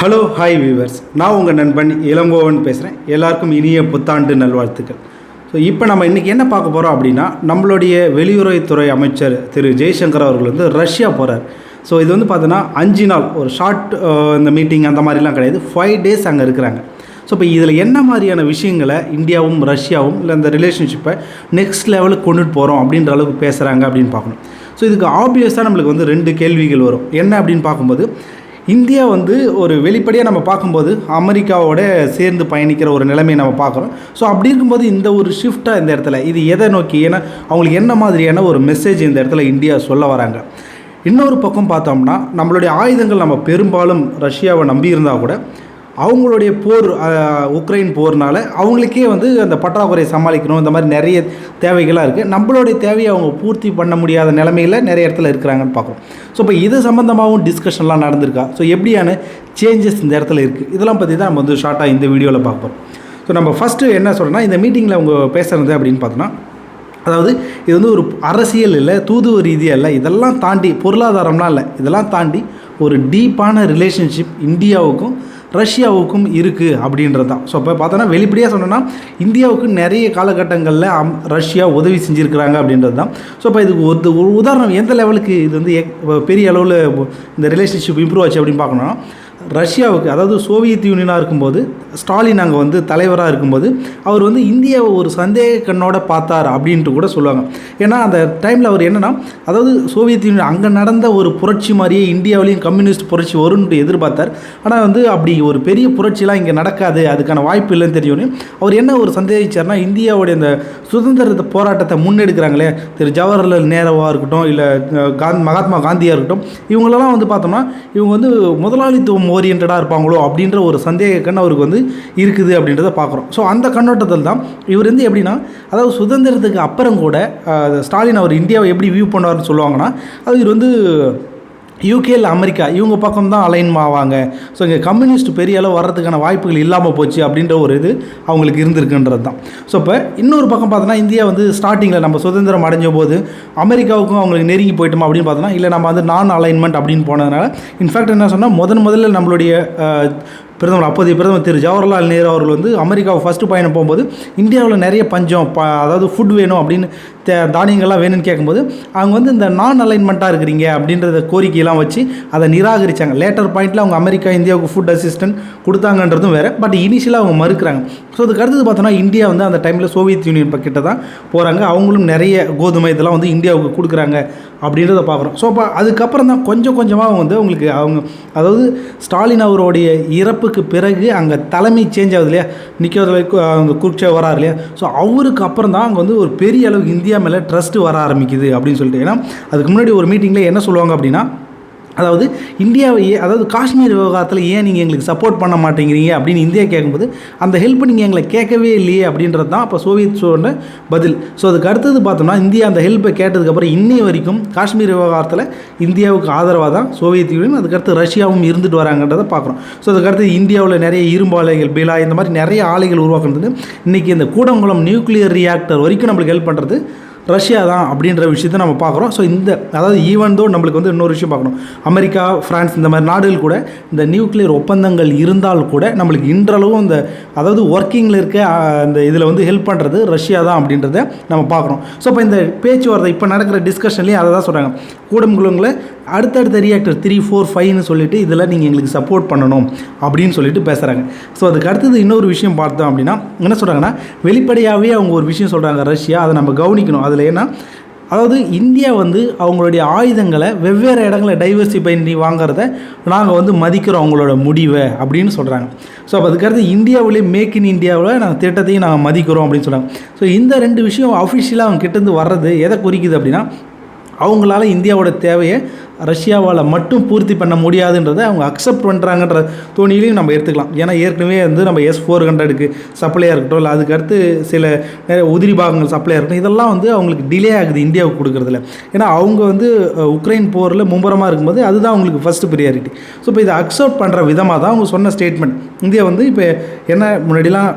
Hello hi viewers நான் உங்கள் நண்பன் இளங்கோவன் பேசுகிறேன் எல்லாருக்கும் இனிய புத்தாண்டு நல்வாழ்த்துக்கள். ஸோ இப்போ நம்ம இன்றைக்கி என்ன பார்க்க போகிறோம் அப்படின்னா நம்மளுடைய வெளியுறவுத்துறை அமைச்சர் திரு ஜெய்சங்கர் அவர்கள் வந்து ரஷ்யா போகிறார் ஸோ இது வந்து பார்த்தோன்னா அஞ்சு நாள் ஒரு ஷார்ட் இந்த மீட்டிங் அந்த மாதிரிலாம் கிடையாது. ஃபைவ் டேஸ் அங்கே இருக்கிறாங்க. ஸோ இப்போ இதில் என்ன மாதிரியான விஷயங்களை இந்தியாவும் ரஷ்யாவும் இல்லை அந்த ரிலேஷன்ஷிப்பை நெக்ஸ்ட் லெவலுக்கு கொண்டுட்டு போகிறோம் அப்படின்ற அளவுக்கு பேசுகிறாங்க அப்படின்னு பார்க்கணும். ஸோ இதுக்கு ஆப்வியஸாக நம்மளுக்கு வந்து ரெண்டு கேள்விகள் வரும். என்ன அப்படின்னு பார்க்கும்போது இந்தியா வந்து ஒரு வெளிப்படையாக நம்ம பார்க்கும்போது அமெரிக்காவோட சேர்ந்து பயணிக்கிற ஒரு நிலைமையை நம்ம பார்க்குறோம். ஸோ அப்படி இருக்கும்போது இந்த ஒரு ஷிஃப்ட்டாக இந்த இடத்துல இது எதை நோக்கி? ஏன்னா அவங்களுக்கு என்ன மாதிரியான ஒரு மெசேஜ் இந்த இடத்துல இந்தியா சொல்ல வராங்க? இன்னொரு பக்கம் பார்த்தோம்னா நம்மளுடைய ஆயுதங்கள் நம்ம பெரும்பாலும் ரஷ்யாவை நம்பி இருந்தால் கூட அவங்களுடைய போர் உக்ரைன் போர்னால் அவங்களுக்கே வந்து அந்த பற்றாக்குறையை சமாளிக்கணும். இந்த மாதிரி நிறைய தேவைகளாக இருக்குது நம்மளுடைய தேவையை அவங்க பூர்த்தி பண்ண முடியாத நிலைமையில் நிறைய இடத்துல இருக்கிறாங்கன்னு பார்க்குறோம். ஸோ இப்போ இது சம்மந்தமாகவும் டிஸ்கஷன்லாம் நடந்திருக்கா? ஸோ எப்படியான சேஞ்சஸ் இந்த இடத்துல இருக்குது இதெல்லாம் பற்றி தான் நம்ம வந்து ஷார்ட்டாக இந்த வீடியோவில் பார்ப்போம். ஸோ நம்ம ஃபஸ்ட்டு என்ன சொல்கிறோன்னா இந்த மீட்டிங்கில் அவங்க பேசுகிறது அப்படின்னு பார்த்தோன்னா அதாவது இது வந்து ஒரு அரசியல் இல்லை தூதுவ ரீதியாக இல்லை இதெல்லாம் தாண்டி பொருளாதாரம்லாம் இல்லை. இதெல்லாம் தாண்டி ஒரு டீப்பான ரிலேஷன்ஷிப் இந்தியாவுக்கும் ரஷ்யாவுக்கும் இருக்குது அப்படின்றது தான் ஸோ இப்போ பார்த்தோன்னா வெளிப்படையாக சொன்னோன்னா இந்தியாவுக்கு நிறைய காலகட்டங்களில் அம் ரஷ்யா உதவி செஞ்சுருக்கிறாங்க அப்படின்றது தான் ஸோ இப்போ இதுக்கு ஒரு ஒரு உதாரணம் எந்த லெவலுக்கு இது வந்து பெரிய அளவில் இந்த ரிலேஷன்ஷிப் இம்ப்ரூவ் ஆச்சு அப்படின்னு பார்க்கணும்னா ரஷ்யாவுக்கு அதாவது சோவியத் யூனியனாக இருக்கும்போது ஸ்டாலின் அங்கே வந்து தலைவராக இருக்கும்போது அவர் வந்து இந்தியாவை ஒரு சந்தேக கண்ணோட பார்த்தார் அப்படின்ட்டு கூட சொல்லுவாங்க. ஏன்னா அந்த டைமில் அவர் என்னன்னா அதாவது சோவியத் யூனியன் அங்கே நடந்த ஒரு புரட்சி மாதிரியே இந்தியாவிலையும் கம்யூனிஸ்ட் புரட்சி வரும்னு எதிர்பார்த்தார். ஆனால் வந்து அப்படி ஒரு பெரிய புரட்சிலாம் இங்கே நடக்காது அதுக்கான வாய்ப்பு இல்லைன்னு தெரியும்னு அவர் என்ன ஒரு சந்தேகிச்சார்னா இந்தியாவுடைய இந்த சுதந்திர போராட்டத்தை முன்னெடுக்கிறாங்களே. திரு ஜவஹர்லால் நேருவாக இருக்கட்டும் இல்லை காந்த் மகாத்மா காந்தியாக இருக்கட்டும் இவங்களெல்லாம் வந்து பார்த்தோம்னா இவங்க வந்து முதலாளித்துவம் ஓரியன்டாக இருப்பாங்களோ அப்படின்ற ஒரு சந்தேக கண் அவருக்கு வந்து இருக்குது அப்படின்றத பார்க்குறோம். ஸோ அந்த கண்ணோட்டத்தில் தான் இவர் வந்து எப்படின்னா அதாவது சுதந்திரத்துக்கு அப்புறம் கூட ஸ்டாலின் அவர் இந்தியாவை எப்படி வியூ பண்ணுவார்னு சொல்லுவாங்கன்னா அது இவர் வந்து யூகேல அமெரிக்கா இவங்க பக்கம் தான் அலைன் ஆவாங்க. ஸோ இங்கே கம்யூனிஸ்ட் பெரிய அளவு வர்றதுக்கான வாய்ப்புகள் இல்லாமல் போச்சு அப்படின்ற ஒரு இது அவங்களுக்கு இருந்திருக்குன்றது தான் ஸோ இப்போ இன்னொரு பக்கம் பார்த்தோன்னா இந்தியா வந்து ஸ்டார்டிங்கில் நம்ம சுதந்திரம் அடைஞ்ச போது அமெரிக்காவுக்கும் அவங்களுக்கு நெருங்கி போயிட்டோமா அப்படின்னு பார்த்தோன்னா இல்லை நம்ம வந்து நான் அலைன்மெண்ட் அப்படின்னு போனதுனால இன்ஃபேக்ட் என்ன சொன்னால் முதன் முதல்ல நம்மளுடைய பிரதமர் அப்போதைய பிரதமர் திரு ஜவஹர்லால் நேரு அவர்கள் வந்து அமெரிக்காவை ஃபஸ்ட்டு பயணம் போகும்போது இந்தியாவில் நிறைய பஞ்சம் ப அதாவது ஃபுட் வேணும் அப்படின்னு தே தானியங்கள்லாம் வேணும்னு கேட்கும்போது அவங்க வந்து இந்த நான் அலைன்மெண்ட்டாக இருக்கிறீங்க அப்படின்றத கோரிக்கையெல்லாம் வச்சு அதை நிராகரித்தாங்க லேட்டர் பாயிண்ட்டில் அவங்க அமெரிக்கா இந்தியாவுக்கு ஃபுட் அசிஸ்டன்ட் கொடுத்தாங்கன்றதும் வேறு. பட் இனிஷியலாக அவங்க மறுக்கிறாங்க. ஸோ அதுக்கு அடுத்தது பார்த்தோன்னா இந்தியா வந்து அந்த டைமில் சோவியத் யூனியன் கிட்ட தான் போகிறாங்க அவங்களும் நிறைய கோதுமை இதெல்லாம் வந்து இந்தியாவுக்கு கொடுக்குறாங்க அப்படின்றத பார்க்குறோம். ஸோ அப்போ அதுக்கப்புறம் தான் கொஞ்சம் கொஞ்சமாக வந்து அவங்களுக்கு அவங்க அதாவது ஸ்டாலின் அவருடைய இறப்புக்கு பிறகு அங்கே தலைமை சேஞ்ச் ஆகுது இல்லையா? நிற்கிறதுல அவங்க குர்ச்சே வராரு இல்லையா? ஸோ அவருக்கு அப்புறம் தான் அங்கே வந்து ஒரு பெரிய அளவுக்கு இந்திய மேலே ட்ரஸ்ட்டு வர ஆரம்பிக்குது அப்படின்னு சொல்லிட்டு ஏன்னா அதுக்கு முன்னாடி ஒரு மீட்டிங்கில் என்ன சொல்லுவாங்க அப்படின்னா அதாவது இந்தியாவை ஏ- அதாவது காஷ்மீர் விவகாரத்தில் ஏன் நீங்கள் எங்களுக்கு சப்போர்ட் பண்ண மாட்டேங்கிறீங்க அப்படின்னு இந்தியா கேட்கும்போது அந்த ஹெல்ப் நீங்கள் எங்களை கேட்கவே இல்லையே அப்படின்றது தான் அப்போ சோவியத் சொன்ன பதில். ஸோ அதுக்கு அடுத்தது பார்த்தோம்னா இந்தியா அந்த ஹெல்ப்பை கேட்டதுக்கப்புறம் இன்னி வரைக்கும் காஷ்மீர் விவகாரத்தில் இந்தியாவுக்கு ஆதரவாக தான் சோவியத் யூனியன் அதுக்கடுத்து ரஷ்யாவும் இருந்துட்டு வராங்கன்றதை பார்க்குறோம். ஸோ அதுக்கடுத்து இந்தியாவில் நிறைய இரும்பு ஆலைகள் பிலா இந்த மாதிரி நிறைய ஆலைகள் உருவாக்குறது இன்றைக்கி இந்த கூடங்குளம் நியூக்ளியர் ரியாக்டர் வரைக்கும் நம்மளுக்கு ஹெல்ப் பண்ணுறது ரஷ்யா தான் அப்படின்ற விஷயத்தை நம்ம பார்க்குறோம். ஸோ இந்த அதாவது ஈவன் தோ நம்மளுக்கு வந்து இன்னொரு விஷயம் பார்க்கணும். அமெரிக்கா ஃப்ரான்ஸ் இந்த மாதிரி நாடுகள் கூட இந்த நியூக்ளியர் ஒப்பந்தங்கள் இருந்தால் கூட நம்மளுக்கு இன்றளவும் இந்த அதாவது ஒர்க்கிங்கில் இருக்க அந்த இதில் வந்து ஹெல்ப் பண்ணுறது ரஷ்யா தான் அப்படின்றத நம்ம பார்க்குறோம். ஸோ இப்போ இந்த பேச்சுவார்த்தை இப்போ நடக்கிற டிஸ்கஷன்லேயும் அதை தான் சொல்கிறாங்க கூடங்குளங்களை அடுத்தடுத்த ரியாக்டர் த்ரீ ஃபோர் ஃபைவ்னு சொல்லிட்டு இதில் நீங்கள் எங்களுக்கு சப்போர்ட் பண்ணணும் அப்படின்னு சொல்லிட்டு பேசுகிறாங்க ஸோ அதுக்கு அடுத்தது இன்னொரு விஷயம் பார்த்தோம் அப்படின்னா என்ன சொல்கிறாங்கன்னா வெளிப்படையாகவே அவங்க ஒரு விஷயம் சொல்கிறாங்க ரஷ்யா. அதை நம்ம கவனிக்கணும். அதில் ஏன்னா அதாவது இந்தியா வந்து அவங்களுடைய ஆயுதங்களை வெவ்வேறு இடங்களில் டைவர்சிஃபை பண்ணி வாங்குறத நாங்கள் வந்து மதிக்கிறோம் அவங்களோட முடிவை அப்படின்னு சொல்கிறாங்க ஸோ அப்போ அதுக்கடுத்து இந்தியாவிலே மேக் இன் இந்தியாவில் நாங்கள் திட்டத்தையும் நாங்கள் மதிக்கிறோம் அப்படின்னு சொல்கிறாங்க ஸோ இந்த ரெண்டு விஷயம் அஃபிஷியலாக அவங்க கிட்டேருந்து வர்றது எதை குறிக்குது அப்படின்னா அவங்களால இந்தியாவோட தேவையை ரஷ்யாவால் மட்டும் பூர்த்தி பண்ண முடியாதுன்றதை அவங்க அக்செப்ட் பண்ணுறாங்கன்ற தோணியிலையும் நம்ம எடுத்துக்கலாம். ஏன்னா ஏற்கனவே வந்து நம்ம எஸ் ஃபோர் ஹண்ட்ரடுக்கு சப்ளையாக இருக்கட்டும் இல்லை அதுக்கடுத்து சில நிறைய உதிரி பாகங்கள் சப்ளை இருக்கட்டும் இதெல்லாம் வந்து அவங்களுக்கு டிலே ஆகுது இந்தியாவுக்கு கொடுக்குறதுல. ஏன்னா அவங்க வந்து உக்ரைன் போரில் மும்பரமாக இருக்கும்போது அதுதான் அவங்களுக்கு ஃபஸ்ட்டு ப்ரியாரிட்டி ஸோ இப்போ இதை அக்செப்ட் பண்ணுற விதமாக தான் அவங்க சொன்ன ஸ்டேட்மெண்ட் இந்தியா வந்து இப்போ என்ன முன்னாடிலாம்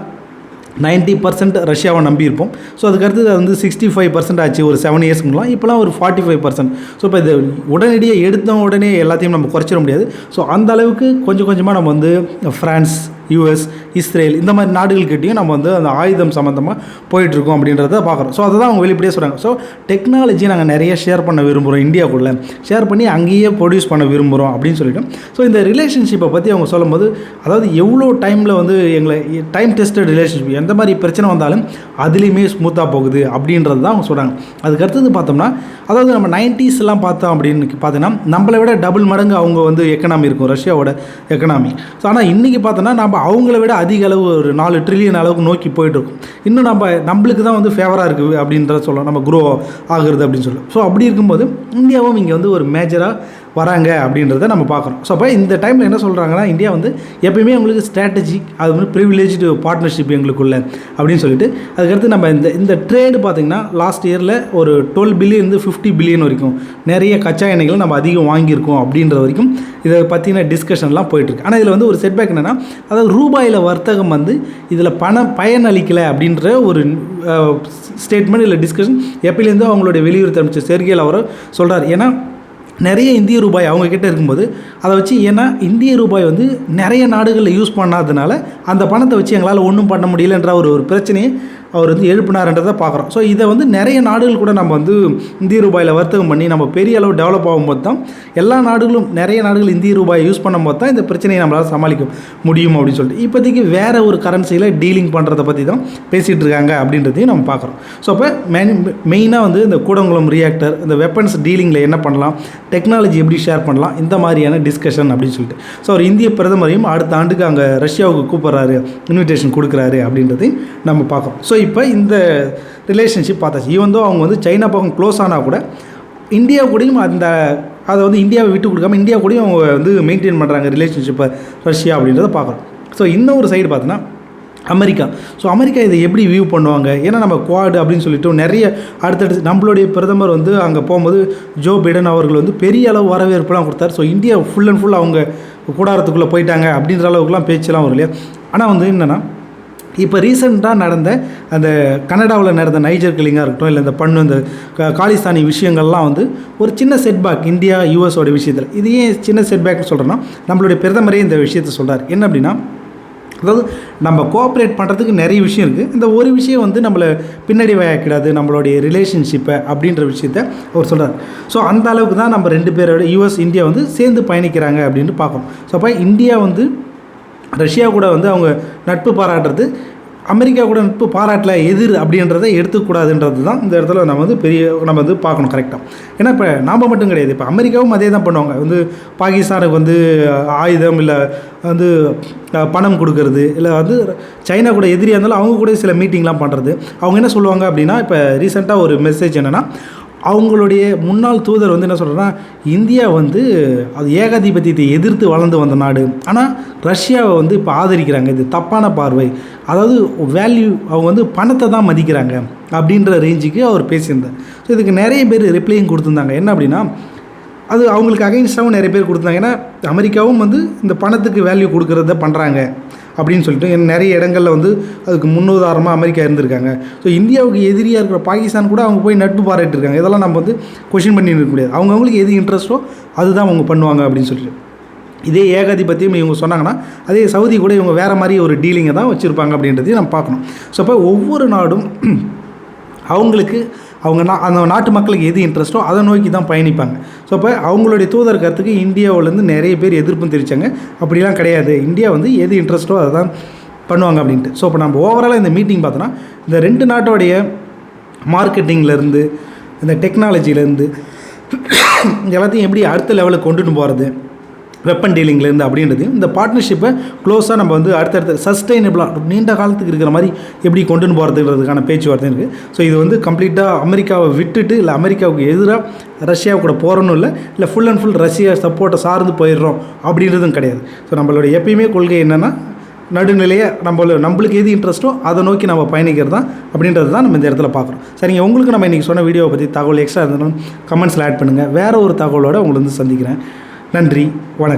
நைன்ட்டி பர்சன்ட் ரஷ்யாவை நம்பியிருப்போம். ஸோ அதுக்கடுத்து அது வந்து சிக்ஸ்டி ஃபைவ் பர்சன்ட் ஆச்சு ஒரு செவன் இயர்ஸ் முன்னாடி இப்போலாம் ஒரு ஃபார்ட்டி ஃபைவ் பர்சன்ட். ஸோ இப்போ இது உடனடியாக எடுத்த உடனே எல்லாத்தையும் நம்ம குறைச்சிட முடியாது. ஸோ அந்த அளவுக்கு கொஞ்சம் கொஞ்சமாக நம்ம வந்து ஃப்ரான்ஸ் யூஎஸ் இஸ்ரேல் இந்த மாதிரி நாடுகள்கிட்டையும் நம்ம வந்து அந்த ஆயுதம் சம்மந்தமாக போயிட்டுருக்கோம் அப்படின்றத பார்க்குறோம். ஸோ அதை தான் அவங்க வெளிப்படையாக சொல்கிறாங்க ஸோ டெக்னாலஜி நாங்கள் நிறைய ஷேர் பண்ண விரும்புகிறோம் இந்தியாவுக்குள்ளே. ஷேர் பண்ணி அங்கேயே ப்ரொடியூஸ் பண்ண விரும்புகிறோம் அப்படின்னு சொல்லிட்டு. ஸோ இந்த ரிலேஷன்ஷிப்பை பற்றி அவங்க சொல்லும்போது அதாவது எவ்வளோ டைமில் வந்து எங்களை டைம் டெஸ்டட் ரிலேஷன்ஷிப் எந்த மாதிரி பிரச்சனை வந்தாலும் அதுலேயுமே ஸ்மூத்தாக போகுது அப்படின்றது தான் அவங்க சொல்கிறாங்க அதுக்கு அடுத்தது பார்த்தோம்னா அதாவது நம்ம நைன்ட்டீஸ்லாம் பார்த்தோம் அப்படின்னு பார்த்தீங்கன்னா நம்மளை விட டபுள் மடங்கு அவங்க வந்து எக்கனாமி இருக்கும் ரஷ்யாவோட எக்கனாமி ஸோ ஆனால் இன்றைக்கி பார்த்தோன்னா நம்ம அவங்கள விட அதிக அளவு ஒரு நாலு ட்ரில்லியன் அளவுக்கு நோக்கி போயிட்டுருக்கும். இன்னும் நம்ம நம்மளுக்கு தான் வந்து ஃபேவராக இருக்குது அப்படின்றத சொல்லலாம். நம்ம குரோ ஆகுறது அப்படின்னு சொல்லலாம். ஸோ அப்படி இருக்கும்போது இந்தியாவும் இங்கே வந்து ஒரு மேஜராக வராங்க அப்படின்றத நம்ம பார்க்குறோம் ஸோ அப்போ இந்த டைமில் என்ன சொல்கிறாங்கன்னா இந்தியா வந்து எப்பயுமே உங்களுக்கு ஸ்ட்ராட்டஜி அது வந்து ப்ரிவிலேஜ்டு பார்ட்னர்ஷிப் எங்களுக்குள்ள அப்படின்னு சொல்லிட்டு அதுக்கடுத்து நம்ம இந்த இந்த ட்ரேடு பார்த்திங்கன்னா லாஸ்ட் இயரில் ஒரு டுவெல் பில்லியன் இருந்து ஃபிஃப்டி பில்லியன் வரைக்கும் நிறைய கச்சா எண்ணெய்களை நம்ம அதிகம் வாங்கியிருக்கோம் அப்படின்ற வரைக்கும் இதை பற்றின டிஸ்கஷன்லாம் போயிட்டுருக்கு. ஆனால் இதில் வந்து ஒரு செட்பேக் என்னென்னா அதாவது ரூபாயில் வர்த்தகம் வந்து இதில் பணம் பயனளிக்கலை அப்படின்ற ஒரு ஸ்டேட்மெண்ட் இல்லை டிஸ்கஷன் எப்பயிலேருந்தோ அவங்களுடைய வெளியுறவு அமைச்சர் செர்கியல் அவரை சொல்கிறார் ஏன்னா நிறைய இந்திய ரூபாய் அவங்கக்கிட்ட இருக்கும்போது அதை வச்சு ஏன்னா இந்திய ரூபாய் வந்து நிறைய நாடுகளில் யூஸ் பண்ணாததுனால அந்த பணத்தை வச்சு எங்களால் ஒன்றும் பண்ண முடியலன்ற ஒரு ஒரு பிரச்சனையை அவர் வந்து எழுப்பினார்ன்றதை பார்க்குறோம். ஸோ இதை வந்து நிறைய நாடுகள் கூட நம்ம வந்து இந்திய ரூபாயில் வர்த்தகம் பண்ணி நம்ம பெரிய அளவு டெவலப் ஆகும்போது தான் எல்லா நாடுகளும் நிறைய நாடுகள் இந்திய ரூபாயை யூஸ் பண்ணும்போது தான் இந்த பிரச்சனையை நம்மளால் சமாளிக்க முடியும் அப்படின்னு சொல்லிட்டு. இப்போதைக்கு வேறு ஒரு கரன்சியில் டீலிங் பண்ணுறதை பற்றி தான் பேசிகிட்டு இருக்காங்க அப்படின்றதையும் நம்ம பார்க்குறோம். ஸோ அப்போ மெயின் மெயினாக வந்து இந்த கூடங்குளம் ரியாக்டர் இந்த வெப்பன்ஸ் டீலிங்கில் என்ன பண்ணலாம் டெக்னாலஜி எப்படி ஷேர் பண்ணலாம் இந்த மாதிரியான டிஸ்கஷன் அப்படின்னு சொல்லிட்டு. ஸோ ஒரு இந்திய பிரதமரையும் அடுத்த ஆண்டுக்கு அங்கே ரஷ்யாவுக்கு கூப்பிட்றாரு இன்விடேஷன் கொடுக்குறாரு அப்படின்றதையும் நம்ம பார்க்குறோம். ஸோ இப்போ இந்த ரிலேஷன்ஷிப் பார்த்தாச்சு. ஈவன் அவங்க வந்து சைனா பக்கம் க்ளோஸ் ஆனால் கூட இந்தியா கூடயும் அந்த அதை வந்து இந்தியாவை விட்டு கொடுக்காம இந்தியா கூடயும் அவங்க வந்து மெயின்டைன் பண்ணுறாங்க ரிலேஷன்ஷிப்பை ரஷ்யா அப்படின்றத பார்க்குறோம். ஸோ இன்னொரு சைடு பார்த்தோன்னா அமெரிக்கா. ஸோ அமெரிக்கா இதை எப்படி வியூ பண்ணுவாங்க? ஏன்னா நம்ம குவாடு அப்படின்னு சொல்லிட்டு நிறைய அடுத்தடுத்து நம்மளுடைய பிரதமர் வந்து அங்கே போகும்போது ஜோ பிடன் அவர்கள் வந்து பெரிய அளவு வரவேற்புலாம் கொடுத்தார். So India full and full அவங்க கூடாரத்துக்குள்ளே போயிட்டாங்க அப்படின்ற அளவுக்குலாம் பேச்செல்லாம் வரும் இல்லையா? ஆனால் வந்து என்னென்னா இப்போ ரீசெண்டாக நடந்த அந்த கனடாவில் நடந்த நைஜர் கிளிங்காக இருக்கட்டும் இல்லை இந்த பண்ணு இந்த க- காலிஸ்தானி விஷயங்கள்லாம் வந்து ஒரு சின்ன செட்பேக் இந்தியா யூஎஸோட விஷயத்தில். இது ஏன் சின்ன செட்பேக்னு சொல்கிறேன்னா நம்மளுடைய பிரதமரே இந்த விஷயத்தை சொல்கிறார் என்ன அப்படின்னா அதாவது நம்ம கோஆப்ரேட் பண்ணுறதுக்கு நிறைய விஷயம் இருக்குது இந்த ஒரு விஷயம் வந்து நம்மளை பின்னாடி வைக்கக்கூடாது நம்மளுடைய ரிலேஷன்ஷிப்பை அப்படின்ற விஷயத்த அவர் சொல்கிறார் ஸோ அந்த அளவுக்கு தான் நம்ம ரெண்டு பேரோட யூஎஸ் இந்தியா வந்து சேர்ந்து பயணிக்கிறாங்க அப்படின்னு பார்க்கணும். ஸோ அப்போ இந்தியா வந்து ரஷ்யா கூட வந்து அவங்க நட்பு பாராட்டுறது அமெரிக்கா கூட நட்பு பாராட்டல எதிர் அப்படின்றத எடுத்துக்கூடாதுன்றது தான் இந்த இடத்துல நம்ம வந்து பெரிய நம்ம வந்து பார்க்கணும் கரெக்டாக ஏன்னா இப்போ நாம் மட்டும் கிடையாது இப்போ அமெரிக்காவும் அதே தான் பண்ணுவாங்க. வந்து பாகிஸ்தானுக்கு வந்து ஆயுதம் இல்லை வந்து பணம் கொடுக்கறது இல்லை வந்து சைனா கூட எதிரியாக இருந்தாலும் அவங்க கூட சில மீட்டிங்லாம் பண்ணுறது அவங்க என்ன சொல்லுவாங்க அப்படின்னா இப்போ ரீசெண்டாக ஒரு மெசேஜ் என்னென்னா அவங்களுடைய முன்னாள் தூதர் வந்து என்ன சொல்கிறேன்னா இந்தியா வந்து அது ஏகாதிபத்தியத்தை எதிர்த்து வளர்ந்து வந்த நாடு. ஆனால் ரஷ்யாவை வந்து இப்போ ஆதரிக்கிறாங்க. இது தப்பான பார்வை. அதாவது வேல்யூ அவங்க வந்து பணத்தை தான் மதிக்கிறாங்க அப்படின்ற ரேஞ்சுக்கு அவர் பேசியிருந்தார். ஸோ இதுக்கு நிறைய பேர் ரிப்ளையும் கொடுத்துருந்தாங்க. என்ன அப்படின்னா அது அவங்களுக்கு அகைன்ஸ்டாகவும் நிறைய பேர் கொடுத்தாங்க ஏன்னா அமெரிக்காவும் வந்து இந்த பணத்துக்கு வேல்யூ கொடுக்குறத பண்ணுறாங்க அப்படின்னு சொல்லிட்டு நிறைய இடங்களில் வந்து அதுக்கு முன்னுதாரணமாக அமெரிக்கா இருந்திருக்காங்க. ஸோ இந்தியாவுக்கு எதிரியாக இருக்கிற பாகிஸ்தான் கூட அவங்க போய் நட்பு பாராட்டிருக்காங்க. இதெல்லாம் நம்ம வந்து கொஷின் பண்ணி இருக்க முடியாது. அவங்கவுங்களுக்கு எது இன்ட்ரெஸ்ட்டோ அதுதான் அவங்க பண்ணுவாங்க அப்படின்னு சொல்லிட்டு. இதே ஏகாதிபத்தியம் இவங்க சொன்னாங்கன்னா அதே சவுதி கூட இவங்க வேறு மாதிரி ஒரு டீலிங்கை தான் வச்சுருப்பாங்க அப்படின்றதையும் நம்ம பார்க்கணும். ஸோ அப்போ ஒவ்வொரு நாடும் அவங்களுக்கு அவங்க நா அந்த நாட்டு மக்களுக்கு எது இன்ட்ரெஸ்ட்டோ அதை நோக்கி தான் பயணிப்பாங்க. ஸோ அப்போ அவங்களுடைய தூதர் கருத்துக்கு இந்தியாவிலேருந்து நிறைய பேர் எதிர்ப்பும் தெரிவித்தாங்க அப்படிலாம் கிடையாது. இந்தியா வந்து எது இன்ட்ரெஸ்ட்டோ அதை தான் பண்ணுவாங்க அப்படின்ட்டு. ஸோ இப்போ நம்ம ஓவராலாக இந்த மீட்டிங் பார்த்தோன்னா இந்த ரெண்டு நாட்டோடைய மார்க்கெட்டிங்லேருந்து இந்த டெக்னாலஜிலேருந்து எல்லாத்தையும் எப்படி அடுத்த லெவலுக்கு கொண்டுட்டு போகிறது வெப்பன் டீலிங்லேருந்து அப்படின்றது இந்த பார்ட்னர்ஷிப்பை க்ளோஸாக நம்ம வந்து அடுத்தடுத்த சஸ்டைனபிளாக நீண்ட காலத்துக்கு இருக்கிற மாதிரி எப்படி கொண்டுன்னு போகிறதுன்றதுக்கான பேச்சுவார்த்தை இருக்குது ஸோ இது வந்து கம்ப்ளீட்டாக அமெரிக்காவை விட்டுட்டு இல்லை அமெரிக்காவுக்கு எதிராக ரஷ்யா கூட போகிறோன்னு இல்லை இல்லை ஃபுல் அண்ட் ஃபுல் ரஷ்யா சப்போர்ட்டை சார்ந்து போயிடுறோம் அப்படின்றதும் கிடையாது. ஸோ நம்மளோட எப்பயுமே கொள்கை என்னென்னா நடுநிலையை நம்மள நம்மளுக்கு எது இன்ட்ரெஸ்ட்டோ அதை நோக்கி நம்ம பயணிக்கிறது தான் அப்படின்றது தான் நம்ம இந்த இடத்துல பார்க்குறோம். சரிங்க உங்களுக்கு நம்ம இன்றைக்கி சொன்ன வீடியோவை பற்றி தகவல் எக்ஸ்ட்ரா இருந்தாலும் கமெண்ட்ஸில் ஆட் பண்ணுங்கள் வேறு ஒரு தகவலோடு உங்களை வந்து சந்திக்கிறேன். நன்றி வணக்கம்.